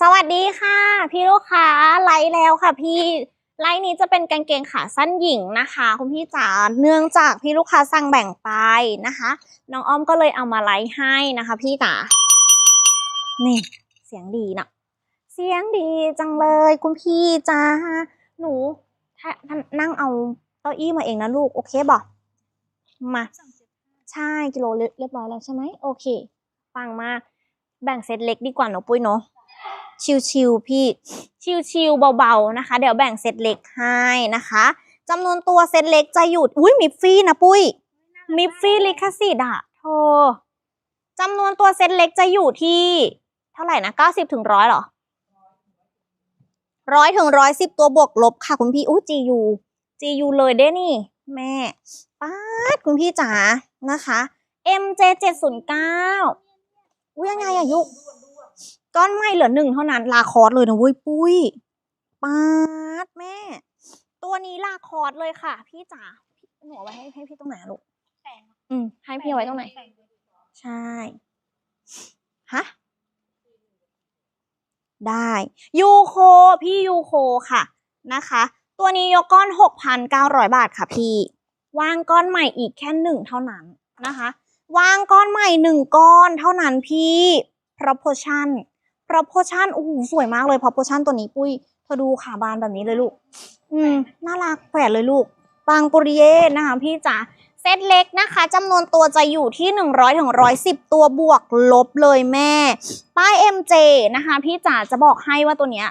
สวัสดีค่ะ พี่ลูกค้าไลฟ์แล้วค่ะพี่ไลฟ์นี้จะเป็นกางเกงขาสั้นหญิงนะคะ คุณพี่จ๋าเนื่องจากพี่ลูกค้าสั่งแบ่งไปนะคะ น้องอ้อมก็เลยเอามาไลฟ์ให้นะคะ พี่จ๋านี่เสียงดีนะเสียงดีจังเลย คุณพี่จ้าหนูถ้านั่งเอาเก้าอี้มาเองนะลูก โอเคบอกมา ใช่กิโลเรียบร้อยแล้วใช่ไหมโอเค ฟังมาแบ่งเซตเล็กดีกว่าเนอะปุ้ยเนอะ ชิวๆพี่ ชิวๆเบาๆนะคะ เดี๋ยวแบ่งเซตเล็กให้นะคะจำนวนตัวเซตเล็กจะอยู่อุ้ยมิฟฟี่นะปุ้ย มิฟฟี่ลิขสิทธิ์อะโธ่จำนวนตัวเซตเล็กจะอยู่ที่ เท่าไหร่นะเก้าสิบถึงร้อยหรอร้อยถึงร้อยสิบตัวบวกลบค่ะคุณพี่อู้จียูจียูเลยเด้นี่ แม่ป้าดคุณพี่จ๋านะคะ MJ เจ็ดศูนย์เก้าอุ้ยยังไงอะยุก ก้อนไม่เหลือหนึ่งเท่านั้น ลาคอร์สเลยนะเว้ยปุ้ยป้าดแม่ ตัวนี้ลาคอร์สเลยค่ะ พี่จ๋าหนูเอาไว้ให้ให้พี่ตรงไหนอะลูกอืมให้พี่เอาไว้ตรงไหน ใช่ฮะได้ยูโคพี่ยูโคค่ะนะคะ ตัวนี้ยกก้อน 6,900 บาทค่ะพี่ วางก้อนใหม่อีกแค่หนึ่งเท่านั้นนะคะ วางก้อนใหม่หนึ่งก้อนเท่านั้นพี่ proportion proportion โอ้โหสวยมากเลย proportion ตัวนี้ปุ้ยเธอดูขาบานแบบนี้เลยลูก อืม น่ารักแฝดเลยลูก บางปุริเยนะคะพี่จ๋าเซตเล็กนะคะจำนวนตัวจะอยู่ที่ 100ถึง110 ตัวบวกลบเลยแม่ ป้าย MJ นะคะ พี่จ๋าจะบอกให้ว่าตัวเนี้ย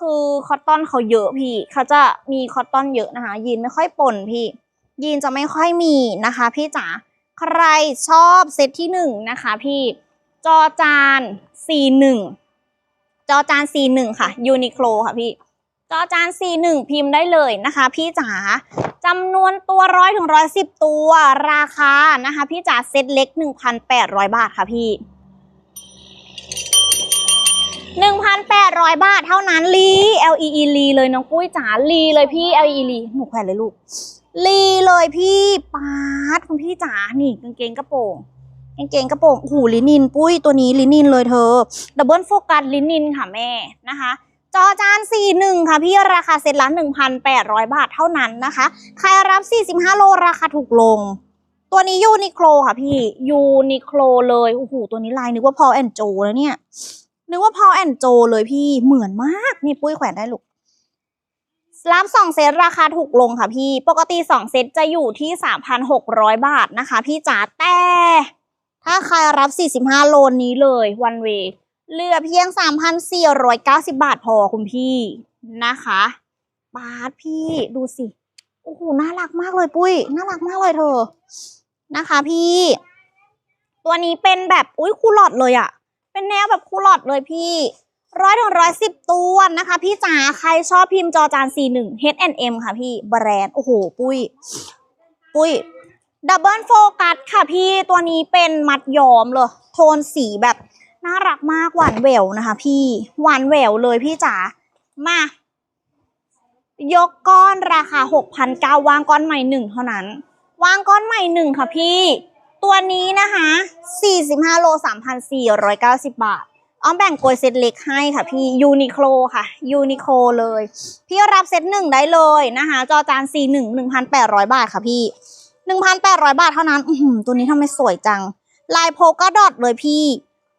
คือคอตตอนเขาเยอะพี่ เขาจะมีคอตตอนเยอะนะคะ ยีนไม่ค่อยป่นพี่ ยีนจะไม่ค่อยมีนะคะ พี่จ๋าใครชอบเซตที่หนึ่งนะคะ พี่จอจานสีหนึ่ง จอจานสีหนึ่งค่ะยูนิโคลค่ะพี่ จอจานสีหนึ่งพิมพ์ได้เลยนะคะ พี่จ๋าจำนวนตัวร้อยถึงร้อยสิบตัว ราคานะคะ พี่จ๋าเซตเล็กหนึ่งพันแปดร้อยบาทค่ะพี่หนึ่งพันแปดร้อยบาทเท่านั้นลี LEE ลีเลยน้องปุ้ยจ๋าลีเลยพี่ LEE ลีหนูแขวนเลยลูกลีเลยพี่ปาดคุณพี่จ๋านี่กางเกงกระโปรง กางเกงกระโปรงหูลินิน ปุ้ยตัวนี้ลินินเลยเธอดับเบิลโฟกัสลินินค่ะแม่นะคะจอจาน41 ค่ะพี่ราคาเซ็ตละ1,800 บาทเท่านั้นนะคะ ใครรับ 45 โลราคาถูกลง ตัวนี้ยูนิโคลค่ะพี่ยูนิโคลเลยโอ้โหตัวนี้ลายนึกว่าพอแอนโจแล้วเนี่ย นึกว่าพอแอนโจเลยพี่เหมือนมาก นี่ปุ้ยแขวนได้ลูกรับสองเซตราคาถูกลงค่ะพี่ ปกติสองเซตจะอยู่ที่ 3,600 บาทนะคะ พี่จ๋าแต่ ถ้าใครรับ 45 โลนี้เลยวันเวเหลือเพียง 3,490 บาทพอคุณพี่นะคะบาทพี่ดูสิ โอ้โห น่ารักมากเลยปุ้ย น่ารักมากเลยเธอ นะคะพี่ ตัวนี้เป็นแบบ อุ้ยคูลอดเลยอะเป็นแนวแบบคูลอดเลยพี่ร้อยถึงร้อยสิบตัวนะคะ พี่จ๋าใครชอบพิมพ์จอจาน41 H&M ค่ะพี่แบรนด์ โอ้โห ปุ้ย ปุ้ย ดับเบิลโฟกัสค่ะพี่ตัวนี้เป็นมัดย้อมเลย โทนสีแบบน่ารักมากหวานแหววนะคะ พี่หวานแหววเลยพี่จ๋า มา ยกก้อนราคา6,900วางก้อนใหม่หนึ่งเท่านั้น วางก้อนใหม่หนึ่งค่ะพี่ ตัวนี้นะคะ45โล3,490บาทอ้อมแบ่งโกยเซตเล็กให้ค่ะพี่ยูนิโคลค่ะยูนิโคลเลย พี่รับเซตหนึ่งได้เลยนะคะ จอจาน41 1,800บาทค่ะพี่ 1,800 บาทเท่านั้นอืตัวนี้ทำไมสวยจัง ลายโพกาดอทเลยพี่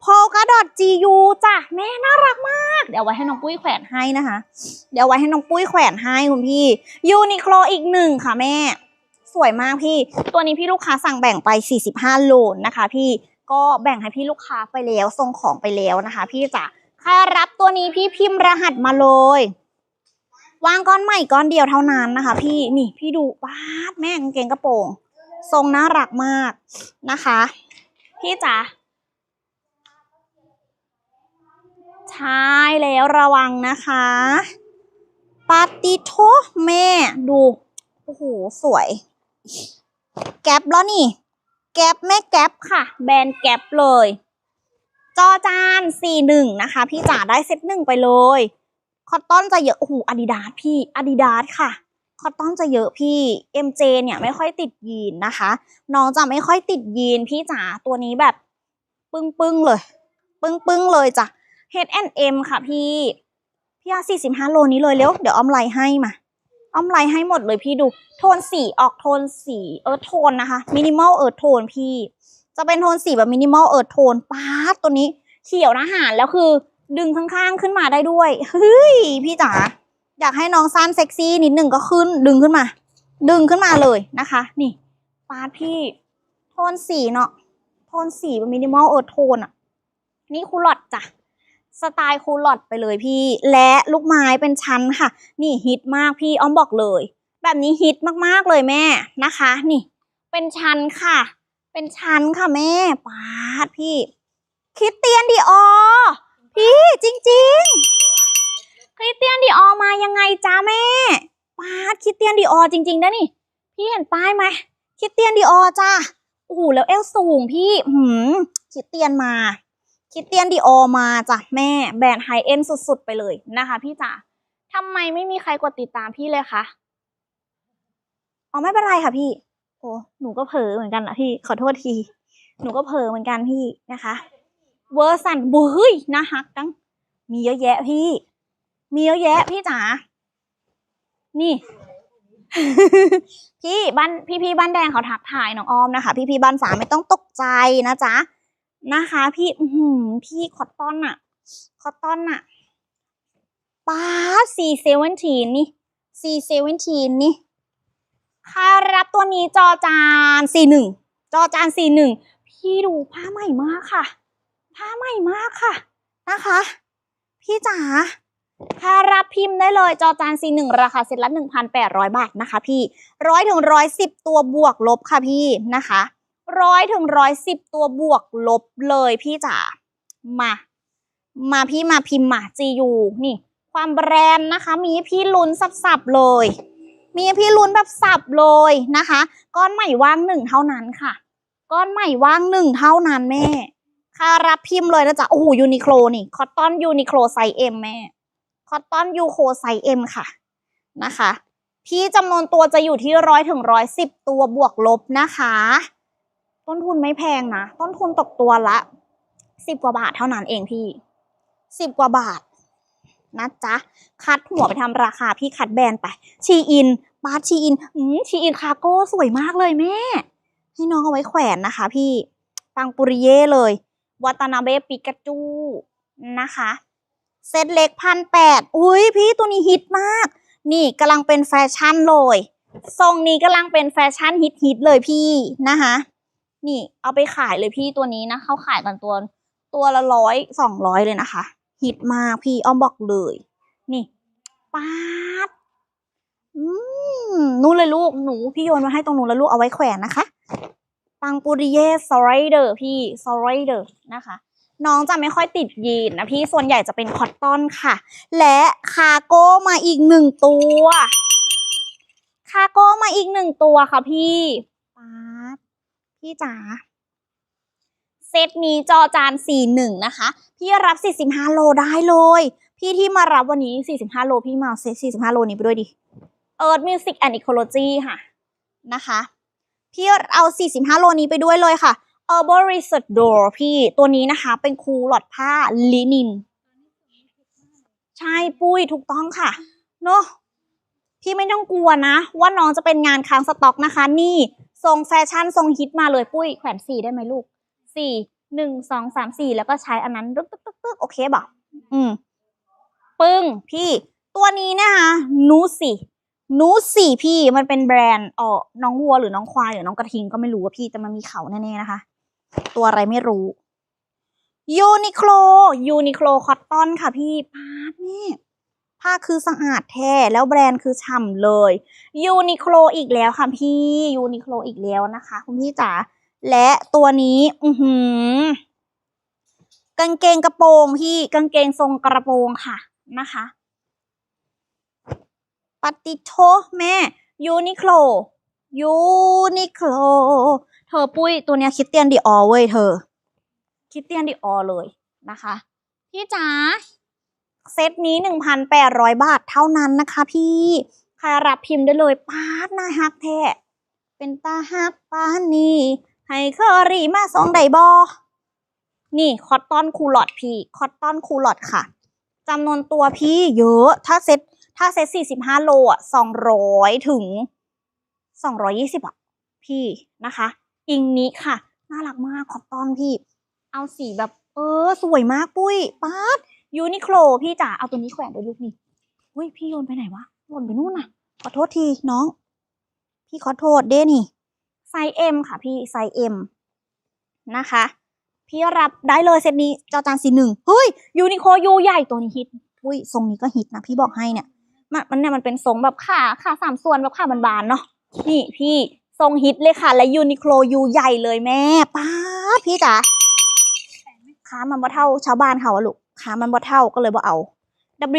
โพกาดอท GU จ้ะแม่น่ารักมาก เดี๋ยวไว้ให้น้องปุ้ยแขวนให้นะคะ เดี๋ยวไว้ให้น้องปุ้ยแขวนให้คุณพี่ยูนิโคลอีกหนึ่งค่ะแม่ สวยมากพี่ ตัวนี้พี่ลูกค้าสั่งแบ่งไป 45 โลนะคะ พี่ก็แบ่งให้พี่ลูกค้าไปแล้วส่งของไปแล้วนะคะ พี่จ๋าใครรับตัวนี้พี่พิมพ์รหัสมาเลย วางก้อนใหม่ก้อนเดียวเท่านั้นนะคะ พี่นี่พี่ดูป้าดแม่กางเกงกระโปรงทรงน่ารักมากนะคะ พี่จ๋าใช่แล้วระวังนะคะปาติโทแม่ดูโอ้โหสวย แก๊ปแล้วนี่ แก๊ปแม่แก๊ปค่ะ แบรนด์แก๊ปเลย จอจานสี่หนึ่งนะคะ พี่จ๋าได้เซตหนึ่งไปเลย คอตตอนจะเยอะโอ้โหอาดิดาสพี่อาดิดาสค่ะคอตตอนจะเยอะพี่ MJ เนี่ยไม่ค่อยติดยีนนะคะ น้องจะไม่ค่อยติดยีนพี่จ๋าตัวนี้แบบ ปึ้งปึ้งๆเลย ปึ้งปึ้งเลยจ้ะ H&M ค่ะพี่ พี่อาสี่สิบห้าโลนี้เลยเร็วเดี๋ยวอ้อมไลน์ให้มาอ้อมไลน์ให้หมดเลยพี่ดู โทนสีออกโทนสีเอิร์ธโทนนะคะมินิมอลเอิร์ธโทนพี่ จะเป็นโทนสีแบบมินิมอลเอิร์ธโทนป๊าตัวนี้เขียวนะหารแล้วคือ ดึงข้างๆขึ้นมาได้ด้วยเฮ้ยพี่จ๋าอยากให้น้องสั้นเซ็กซี่นิดหนึ่งก็ขึ้น ดึงขึ้นมา ดึงขึ้นมาเลยนะคะ นี่ปาดพี่โทนสีเนาะโทนสีแบบมินิมอลเอิร์ธโทนอะนี่คูลอดจ้ะสไตล์คูลอดไปเลยพี่ และลูกไม้เป็นชั้นค่ะ นี่ฮิตมากพี่อ้อมบอกเลย แบบนี้ฮิตมากๆเลยแม่นะคะ นี่ เป็นชั้นค่ะ เป็นชั้นค่ะแม่ปาดพี่คริสเตียนดีออ พี่จริง ๆ คริสเตียนดีออมายังไงจ้าแม่ปาดคริสเตียนดีออจริงๆนะนี่ พี่เห็นป้ายไหมคริสเตียนดีออจ้าโอ้โหแล้วเอวสูงพี่หืมคริสเตียนมาคริสเตียนดีออมาจ้ะแม่แบรนด์ไฮเอ็นสุดๆ ไปเลยนะคะ พี่จ๋าทำไมไม่มีใครกดติดตามพี่เลยคะอ๋อไม่เป็นไรค่ะพี่ โอ้หนูก็เผลอเหมือนกันนะพี่ ขอโทษที หนูก็เผลอเหมือนกันพี่นะคะ เวอร์สันบุ้ยนะฮักจังมีเยอะแยะพี่ มีเยอะแยะพี่จ๋า นี่ พี่บ้านพี่พี่บ้านแดงเขาทักทายน้องออมนะคะ พี่พี่บ้านสามไม่ต้องตกใจนะจ๊ะนะคะ พี่อือหือพี่คอตตอนอะคอตตอนอะป้าซีเซเวนทีนี่ซีเซเวนทีนี่ค่ารับตัวนี้จอจานสี่หนึ่งจอจานสี่หนึ่งพี่ดูผ้าใหม่มากค่ะ ผ้าใหม่มากค่ะ นะคะ พี่จ๋าถ้ารับพิมพ์ได้เลยจอจาน C1 ราคาเซ็ตละ 1,800 บาทนะคะ พี่ร้อยถึงร้อยสิบตัวบวกลบค่ะพี่นะคะร้อยถึงร้อยสิบตัวบวกลบเลยพี่จ๋ามา มาพี่มาพิมพ์มา GU นี่ ความแบรนด์นะคะ มีให้พี่ลุ้นสับๆเลย มีให้พี่ลุ้นแบบสับเลยนะคะ ก้อนใหม่ว่างหนึ่งเท่านั้นค่ะ ก้อนใหม่ว่างหนึ่งเท่านั้นแม่ ค่ารับพิมพ์เลยนะจ๊ะ โอ้โหยูนิโคลนี่ คอตตอนยูนิโคลไซส์เอ็มแม่ คอตตอนยูโคไซส์เอ็มค่ะ นะคะ พี่จำนวนตัวจะอยู่ที่ร้อยถึงร้อยสิบตัวบวกลบนะคะ ต้นทุนไม่แพงนะ ต้นทุนตกตัวละสิบกว่าบาทเท่านั้นเองพี่สิบกว่าบาทนะจ๊ะ คัดหัวไปทำราคาพี่คัดแบรนด์ไป ชีอินบาร์ชีอินอืมชีอินคาโก้สวยมากเลยแม่ ให้น้องเอาไว้แขวนนะคะพี่ ปังปุริเย่เลย วัตนาเบปิกาจูนะคะ เซตเล็กพันแปดอุ้ยพี่ตัวนี้ฮิตมาก นี่กำลังเป็นแฟชั่นเลยทรงนี้กำลังเป็นแฟชั่นฮิตฮิตๆเลยพี่นะคะนี่เอาไปขายเลยพี่ตัวนี้นะเขาขายกันตัวตัวละร้อยสองร้อยเลยนะคะฮิตมากพี่อ้อมบอกเลย นี่ป๊าดอืมนู่นเลยลูกหนูพี่โยนมาให้ตรงนู้นแล้วลูกเอาไว้แขวนนะคะ ปังปูริเย่สไลเดอร์พี่สไลเดอร์นะคะ น้องจะไม่ค่อยติดยีนนะพี่ส่วนใหญ่จะเป็นคอตตอนค่ะ และคาโก้มาอีกหนึ่งตัวคาโก้มาอีกหนึ่งตัวค่ะพี่ป๊าพี่จ๋าเซตนี้จอจานสี่หนึ่งนะคะ พี่รับสี่สิบห้าโลได้เลย พี่ที่มารับวันนี้สี่สิบห้าโล พี่มาเซตสี่สิบห้าโลนี้ไปด้วยดิ Earth Music and Ecology ค่ะ นะคะ พี่เอา 45 โลนี้ไปด้วยเลยค่ะ Herbal Research Door พี่ตัวนี้นะคะเป็นคูหลอดผ้าลินิน ใช่ปุ้ยถูกต้องค่ะเนอะพี่ไม่ต้องกลัวนะ ว่าน้องจะเป็นงานค้างสต็อกนะคะ นี่ทรงแฟชั่นทรงฮิตมาเลยปุ้ยแขวนสี่ได้ไหมลูกสี่หนึ่งสองสามสี่แล้วก็ใช้อันนั้นตึ๊กตึ๊กตึ๊กตึ๊กโอเคบ่ะอืม ปึ้งพี่ ตัวนี้นะคะนูสิ นูสิพี่มันเป็นแบรนด์เออน้องวัวหรือน้องควายหรือน้องกระทิงก็ไม่รู้ว่าพี่แต่มันมีเขาแน่ๆนะคะ ตัวอะไรไม่รู้ยูนิโคลยูนิโคลคอตตอนค่ะพี่พาดนี่ผ้าคือสะอาดแท้แล้วแบรนด์คือฉ่ำเลยยูนิโคลอีกแล้วค่ะพี่ยูนิโคลอีกแล้วนะคะ คุณพี่จ๋าและตัวนี้ อือหือกางเกงกระโปรงพี่กางเกงทรงกระโปรงค่ะนะคะ ปฏิโทแม่ยูนิโคลยูนิโคลเธอปุ้ยตัวเนี้ยคิดเตียนดีออเว้ยเธอ คิดเตียนดีออเลยนะคะ พี่จ๋าเซตนี้หนึ่งพันแปดร้อยบาทเท่านั้นนะคะพี่ใครรับพิมพ์ได้เลยปาดหน้าฮักแท้เป็นตาฮักปานนี้ให้เคอรี่มาสองไดบอนี่คอตตอนคูลอดพี่ คอตตอนคูลอดค่ะจำนวนตัวพี่เยอะ ถ้าเซต ถ้าเซ็ตสี่สิบห้าโลอะสองร้อยถึงสองร้อยี่สิบอะพี่นะคะ อิงนี้ค่ะ น่ารักมากคอตตอนพี่ เอาสีแบบ เออ สวยมากปุ้ยป๊าดยูนิโคลพี่จ๋าเอาตัวนี้แขวนด้วยลูกนี่อุ้ยพี่โยนไปไหนวะหล่นไปนู่นน่ะ ขอโทษทีน้อง พี่ขอโทษเด้นี่ไซส์เอ็มค่ะพี่ไซส์เอ็มนะคะ พี่รับได้เลยเซตนี้จอจานสีหนึ่งเฮ้ยยูนิโคยูใหญ่ตัวนี้ฮิตอุ้ยทรงนี้ก็ฮิตนะพี่บอกให้เนี่ย มันมันเนี่ยมันเป็นทรงแบบขาขาสามส่วนแบบขาบานๆเนาะนี่พี่ทรงฮิตเลยค่ะ และยูนิโคลยูใหญ่เลยแม่ป้าพี่จ๋าขามันบ่เท่าชาวบ้านเขาอะลูกขามันบ่เท่าก็เลยบ่เอา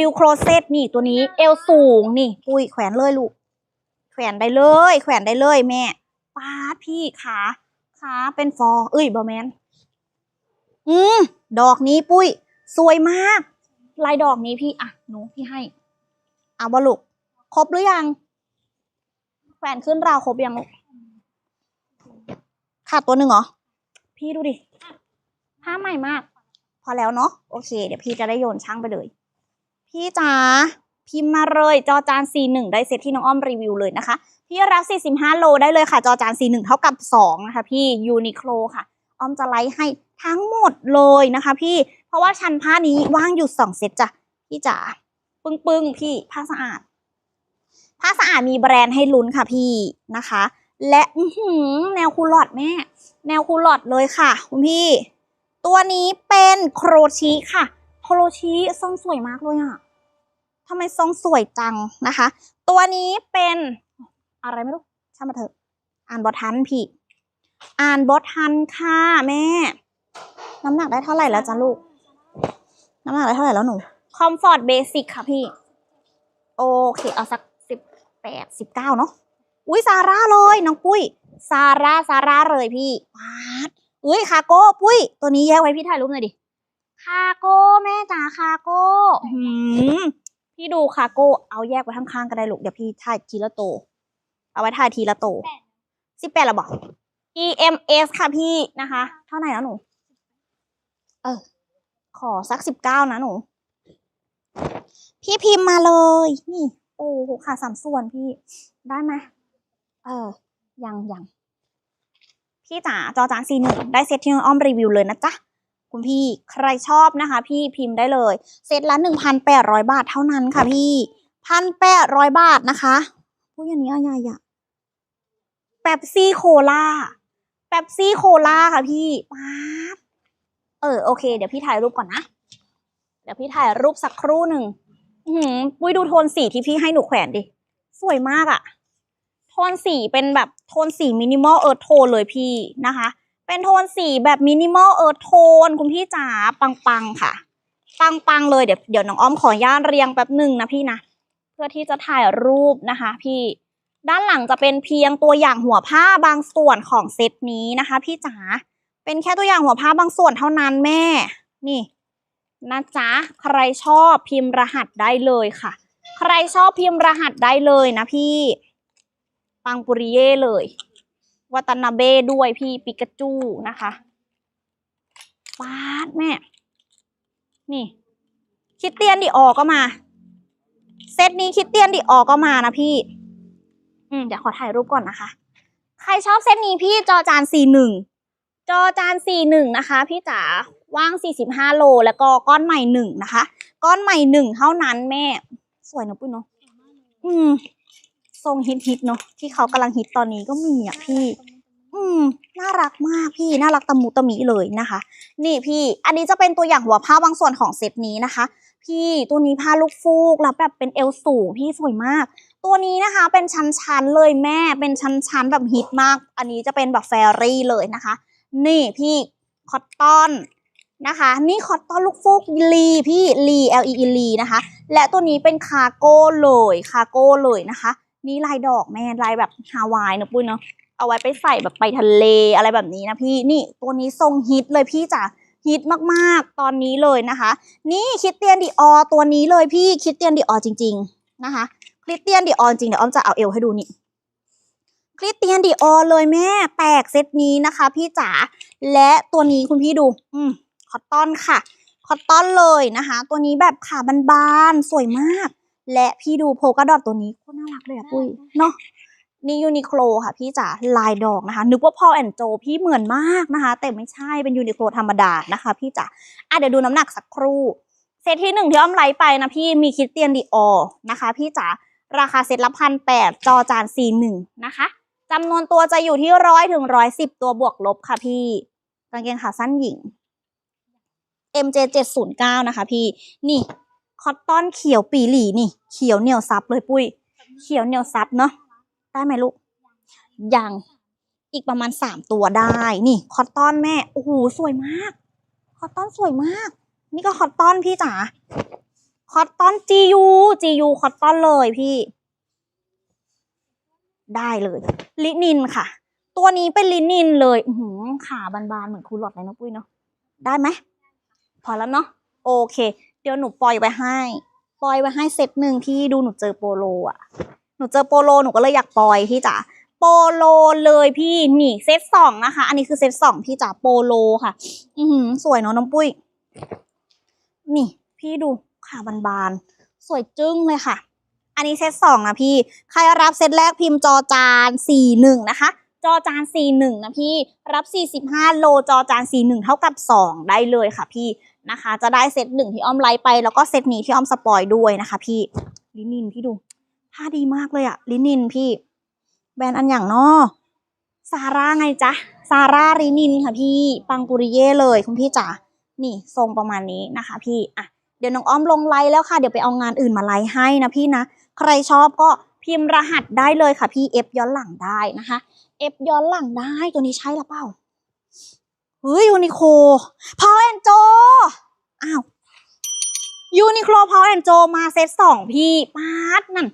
W c r o s e t นี่ตัวนี้เอวสูงนี่ปุ้ยแขวนเลยลูก แขวนได้เลย แขวนได้เลยแม่ป้าพี่ขาขาเป็นฟอร์เอ้ยบอแมนอืมดอกนี้ปุ้ย สวยมาก ลายดอกนี้พี่อะหนูพี่ให้ เอาบลูกครบหรือยังแขวนขึ้นราวครบยังลูกขาดตัวหนึ่งเหรอ พี่ดูดิผ้าใหม่มาก พอแล้วเนาะโอเค เดี๋ยวพี่จะได้โยนช่างไปเลย พี่จ๋าพิมพ์มาเลย จอจาน C1 ได้เซตที่น้องอ้อมรีวิวเลยนะคะ พี่รับ 45 โลได้เลยค่ะ จอจาน C1 เท่ากับ 2 นะคะ พี่ยูนิโคลค่ะ อ้อมจะไลฟ์ให้ทั้งหมดเลยนะคะ พี่เพราะว่าชั้นผ้านี้ว่างอยู่ 2 เซตจ้ะพี่จ๋า ปึ้งปึ้งๆพี่ผ้าสะอาดผ้าสะอาดมีแบรนด์ให้ลุ้นค่ะพี่นะคะ และอื้อหือแนวคูลอดแม่ แนวคูลอดเลยค่ะคุณพี่ ตัวนี้เป็นโครชิค่ะ โครชิทรงสวยมากเลยอะทำไมทรงสวยจังนะคะ ตัวนี้เป็นอะไรไม่รู้ช่างมาเถอะอ่านบอทันพี่ อ่านบอทันค่ะแม่ น้ำหนักได้เท่าไหร่แล้วจ้ะลูก น้ำหนักได้เท่าไหร่แล้วหนู คอมฟอร์ตเบสิกค่ะพี่ โอเค เอาสักสิบแปดสิบเก้าเนาะอุ้ยซาร่าเลยน้องปุ้ยซาร่าซาร่าเลยพี่ปาดอุ้ยคาโก้ปุ้ย ตัวนี้แยกไว้พี่ถ่ายรูปหน่อยดิ คาโก้แม่จ๋าคาโก้หืมพี่ดูคาโก้เอาแยกไว้ข้างๆก็ได้ลูกเดี๋ยวพี่ถ่ายทีละโต เอาไว้ถ่ายทีละโตสิบแปดละบอก EMS ค่ะพี่นะคะ เท่าไหร่นะหนู เออ ขอสักสิบเก้านะหนู พี่พิมพ์มาเลย นี่ โอ้โหขาสามส่วนพี่ ได้ไหมเออ ยังยังพี่จ๋าจอจานซีหนึ่งได้เซตที่น้องอ้อมรีวิวเลยนะจ๊ะคุณพี่ใครชอบนะคะ พี่พิมพ์ได้เลย เซตละหนึ่งพันแปดร้อยบาทเท่านั้นค่ะพี่พันแปดร้อยบาทนะคะพูดอย่างนี้อะไรอะแปบซี่โคลาแปบซี่โคลาค่ะพี่ป๊าเออโอเค เดี๋ยวพี่ถ่ายรูปก่อนนะ เดี๋ยวพี่ถ่ายรูปสักครู่หนึ่ง หือปุ้ยดูโทนสีที่พี่ให้หนูแขวนดิ สวยมากอะโทนสีเป็นแบบโทนสีมินิมอลเอิร์ธโทนเลยพี่นะคะ เป็นโทนสีแบบมินิมอลเอิร์ธโทนคุณพี่จ๋าปังๆค่ะ ปังๆเลยเดี๋ยวเดี๋ยวน้องอ้อมขออนุญาตเรียงแป๊บหนึ่งนะพี่นะ เพื่อที่จะถ่ายรูปนะคะ พี่ ด้านหลังจะเป็นเพียงตัวอย่างหัวผ้าบางส่วนของเซตนี้นะคะ พี่จ๋า เป็นแค่ตัวอย่างหัวผ้าบางส่วนเท่านั้นแม่ นี่ นะจ๊ะ ใครชอบพิมพ์รหัสได้เลยค่ะ ใครชอบพิมพ์รหัสได้เลยนะพี่ ปังปุริเย่เลย วัตนาเบ้ด้วยพี่ปิกาจูนะคะปาดแม่ นี่ คิดเตียนดิออกก็มา เซตนี้คิดเตียนดิออกก็มานะพี่ อืมเดี๋ยวขอถ่ายรูปก่อนนะคะ ใครชอบเซตนี้พี่จอจานสี่หนึ่ง จอจานสี่หนึ่งนะคะ พี่จ๋าว่างสี่สิบห้าโล แล้วก็ก้อนใหม่หนึ่งนะคะ ก้อนใหม่หนึ่งเท่านั้นแม่ สวยเนอะปุ้ยเนาะอืม ทรงฮิตฮิตเนาะที่เขากำลังฮิตตอนนี้ก็มีอะพี่ อืม น่ารักมากพี่ น่ารักตะมุตะมิเลยนะคะ นี่พี่ อันนี้จะเป็นตัวอย่างหัวผ้าบางส่วนของเซตนี้นะคะ พี่ตัวนี้ผ้าลูกฟูกแล้วแบบเป็นเอวสูงพี่สวยมาก ตัวนี้นะคะเป็นชั้นๆเลยแม่ เป็นชั้นๆแบบฮิตมาก อันนี้จะเป็นแบบแฟรี่เลยนะคะ นี่พี่คอตตอนนะคะ นี่คอตตอนลูกฟูกลีพี่ลี L E E ลีนะคะ และตัวนี้เป็นคาร์โก้เลยคาร์โก้เลยนะคะ นี่ลายดอกแม่ลายแบบฮาวายเนอะปุ้ยเนาะเอาไว้ไปใส่แบบไปทะเลอะไรแบบนี้นะพี่นี่ตัวนี้ทรงฮิตเลยพี่จ๋าฮิตมากๆตอนนี้เลยนะคะ นี่คิดเตียนดีออตัวนี้เลยพี่คิดเตียนดีออจริง ๆนะคะคริสเตียนดีออจริงเดี๋ยวอ้อมจะเอาเอวให้ดูนี่ คริสเตียนดีออเลยแม่ แตกเซตนี้นะคะ พี่จ๋า และตัวนี้คุณพี่ดู อืมคอตตอนค่ะ คอตตอนเลยนะคะ ตัวนี้แบบขาบานๆ สวยมาก และพี่ดูโพกาดอทตัวนี้โคตรน่ารักเลยอะปุ้ย เนาะนี่ยูนิโคลค่ะพี่จ๋าลายดอกนะคะ นึกว่าพ่อแอนโจพี่เหมือนมากนะคะ แต่ไม่ใช่เป็นยูนิโคลธรรมดานะคะ พี่จ๋าอะเดี๋ยวดูน้ำหนักสักครู่เซตที่หนึ่งที่อ้อมไลฟ์ไปนะพี่มีคริสเตียนดีออนะคะ พี่จ๋าราคาเซตละพันแปดจอจานสี่หนึ่งนะคะ จำนวนตัวจะอยู่ที่ร้อยถึงร้อยสิบตัวบวกลบค่ะพี่กางเกงขาสั้นหญิง MJ 709นะคะพี่ นี่คอตตอนเขียวปีหลีนี่ เขียวเหนียวซับเลยปุ้ย เขียวเหนียวซับเนาะได้ไหมลูกยังอีกประมาณสามตัวได้ นี่คอตตอนแม่โอ้โหสวยมาก คอตตอนสวยมาก นี่ก็คอตตอนพี่จ๋าคอตตอน GU GU คอตตอนเลยพี่ ได้เลยลินินค่ะ ตัวนี้เป็นลินินเลยหือขาบานๆเหมือนคูลอดเลยนะปุ้ยเนาะได้ไหมพอแล้วเนาะโอเค เดี๋ยวหนูปล่อยไว้ให้ ปล่อยไว้ให้เซตหนึ่งพี่ดูหนูเจอโปโลอะหนูเจอโปโลหนูก็เลยอยากปล่อยพี่จ๋าโปโลเลยพี่นี่เซตสองนะคะ อันนี้คือเซตสองพี่จ๋าโปโลค่ะ อือหือสวยเนาะน้องปุ้ยนี่ พี่ดูขาบานๆสวยจึ้งเลยค่ะ อันนี้เซตสองนะพี่ ใครรับเซตแรกพิมพ์จอจานสี่หนึ่งนะคะ จอจานสี่หนึ่งนะพี่ รับสี่สิบห้าโลจอจานสี่หนึ่งเท่ากับสองได้เลยค่ะพี่นะคะ จะได้เซตหนึ่งที่อ้อมไลฟ์ไป แล้วก็เซตนี้ที่อ้อมสปอยด้วยนะคะ พี่ลินินพี่ดูผ้าดีมากเลยอะลินินพี่ แบรนด์อันอย่างเนอซาร่าไงจ๊ะซาร่าลินินค่ะพี่ ปังปุริเย่เลยคุณพี่จ๋านี่ทรงประมาณนี้นะคะ พี่อะเดี๋ยวน้องอ้อมลงไลน์แล้วค่ะ เดี๋ยวไปเอางานอื่นมาไลน์ให้นะพี่นะ ใครชอบก็พิมพ์รหัสได้เลยค่ะพี่ F ย้อนหลังได้นะคะ F ย้อนหลังได้ตัวนี้ใช่หรือเปล่าเฮ้ยยูนิโคพาวแอนโจอ้าวยูนิโคลพาวแอนโจมาเซตสองพี่ปาดนั่น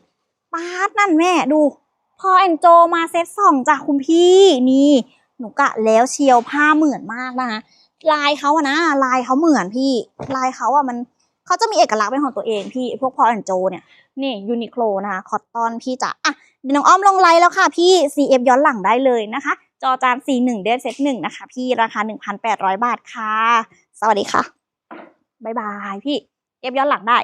ปาดนั่นแม่ดูพอแอนโจมาเซตสองจากคุณพี่นี่หนูกะแล้วเชียวผ้าเหมือนมากนะคะลายเขาอะนะลายเขาเหมือนพี่ ลายเขาอะมันเขาจะมีเอกลักษณ์เป็นของตัวเองพี่ พวกพอแอนโจเนี่ย นี่ยูนิโคลนะคะคอตตอนพี่จ๋าอะเดี๋ยวน้องอ้อมลงไลน์แล้วค่ะพี่ CF ย้อนหลังได้เลยนะคะ จอจาน C1 เดซเซตหนึ่งนะคะ พี่ราคา 1,800 บาทค่ะ สวัสดีค่ะ บ๊ายบายพี่เอฟย้อนหลังได้